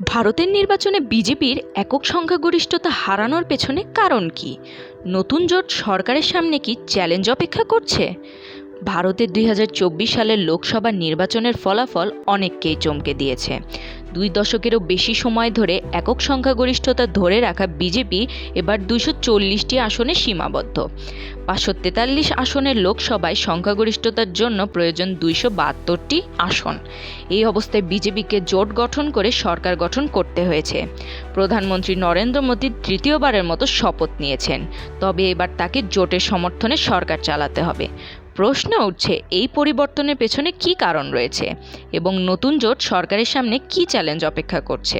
ভারতের নির্বাচনে বিজেপির একক সংখ্যাগরিষ্ঠতা হারানোর পেছনে কারণ কি? নতুন জোট সরকারের সামনে কি চ্যালেঞ্জ অপেক্ষা করছে? ভারতের দুই হাজার চব্বিশ সালের লোকসভা নির্বাচনের ফলাফল অনেককেই চমকে দিয়েছে। দুই দশকেরও বেশি সময় ধরে একক সংখ্যাগরিষ্ঠতা ধরে রাখা বিজেপি এবার দুশো চল্লিশটি আসনে সীমাবদ্ধ। পাঁচশো তেতাল্লিশ আসনের লোকসভায় সংখ্যাগরিষ্ঠতার জন্য প্রয়োজন দুইশো বাহাত্তরটি আসন। এই অবস্থায় বিজেপিকে জোট গঠন করে সরকার গঠন করতে হয়েছে। প্রধানমন্ত্রী নরেন্দ্র মোদী তৃতীয়বারের মতো শপথ নিয়েছেন। তবে এবার তাকে জোটের সমর্থনে সরকার চালাতে হবে। প্রশ্ন উঠছে, এই পরিবর্তনের পেছনে কী কারণ রয়েছে এবং নতুন জোট সরকারের সামনে কী চ্যালেঞ্জ অপেক্ষা করছে?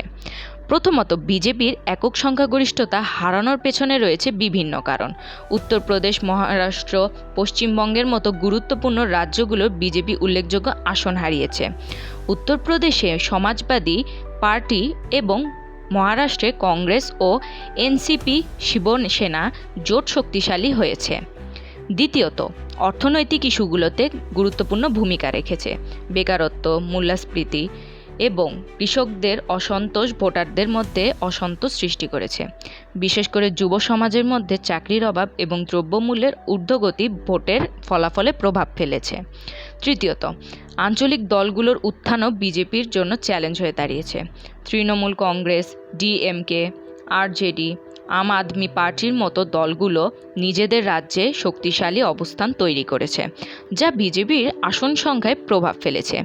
প্রথমত, বিজেপির একক সংখ্যাগরিষ্ঠতা হারানোর পেছনে রয়েছে বিভিন্ন কারণ। উত্তরপ্রদেশ, মহারাষ্ট্র, পশ্চিমবঙ্গের মতো গুরুত্বপূর্ণ রাজ্যগুলোর বিজেপি উল্লেখযোগ্য আসন হারিয়েছে। উত্তরপ্রদেশে সমাজবাদী পার্টি এবং মহারাষ্ট্রে কংগ্রেস ও এনসিপি শিবসেনা জোট শক্তিশালী হয়েছে। দ্বিতীয়ত, অর্থনৈতিক ইস্যুগুলোতে গুরুত্বপূর্ণ ভূমিকা রেখেছে। বেকারত্ব, মূল্যস্ফীতি এবং কৃষকদের অসন্তোষ ভোটারদের মধ্যে অসন্তোষ সৃষ্টি করেছে। বিশেষ করে যুব সমাজের মধ্যে চাকরির অভাব এবং দ্রব্যমূল্যের ঊর্ধ্বগতি ভোটের ফলাফলে প্রভাব ফেলেছে। তৃতীয়ত, আঞ্চলিক দলগুলোর উত্থানও বিজেপির জন্য চ্যালেঞ্জ হয়ে দাঁড়িয়েছে। তৃণমূল কংগ্রেস, ডিএমকে, আরজেডি আম আদমি পার্টির মতো দলগুলো নিজেদের রাজ্যে শক্তিশালী অবস্থান তৈরি করেছে, যা বিজেপির আসন সংখ্যায় প্রভাব ফেলেছে।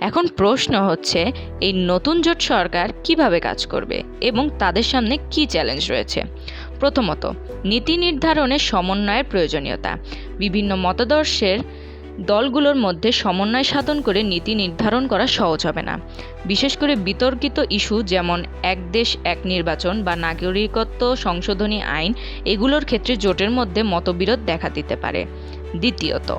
এখন প্রশ্ন হচ্ছে, এই নতুন জোট সরকার কীভাবে কাজ করবে এবং তাদের সামনে কী চ্যালেঞ্জ রয়েছে? প্রথমত, নীতি নির্ধারণের সমন্বয়ের প্রয়োজনীয়তা। বিভিন্ন মতাদর্শের দলগুলোর মধ্যে সমন্বয় সাধন করে নীতি নির্ধারণ করা সহজ হবে না। বিশেষ করে বিতর্কিত ইস্যু যেমন এক দেশ, এক নির্বাচন বা নাগরিকত্ব সংশোধনী আইন, এগুলোর ক্ষেত্রে জোটের মধ্যে মতবিরোধ দেখা দিতে পারে। দ্বিতীয়ত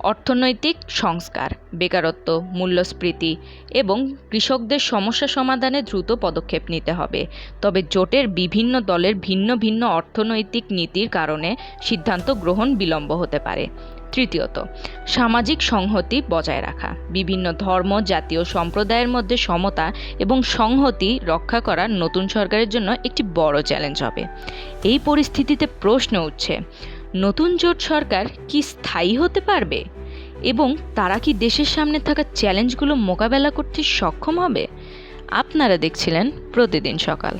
অর্থনৈতিক সংস্কার, বেকারত্ব, মূল্যস্ফীতি এবং কৃষকদের সমস্যা সমাধানে দ্রুত পদক্ষেপ নিতে হবে। তবে জোটের বিভিন্ন দলের ভিন্ন ভিন্ন অর্থনৈতিক নীতির কারণে সিদ্ধান্ত গ্রহণ বিলম্ব হতে পারে। তৃতীয়ত, সামাজিক সংহতি বজায় রাখা, বিভিন্ন ধর্ম, জাতীয় সম্প্রদায়ের মধ্যে সমতা এবং সংহতি রক্ষা করা নতুন সরকারের জন্য একটি বড় চ্যালেঞ্জ হবে। এই পরিস্থিতিতে প্রশ্ন উঠছে নতুন জোট সরকার কি স্থায়ী হতে পারবে? এবং তারা কি দেশের সামনে থাকা চ্যালেঞ্জগুলো মোকাবেলা করতে সক্ষম হবে? আপনারা দেখছিলেন প্রতিদিন সকাল।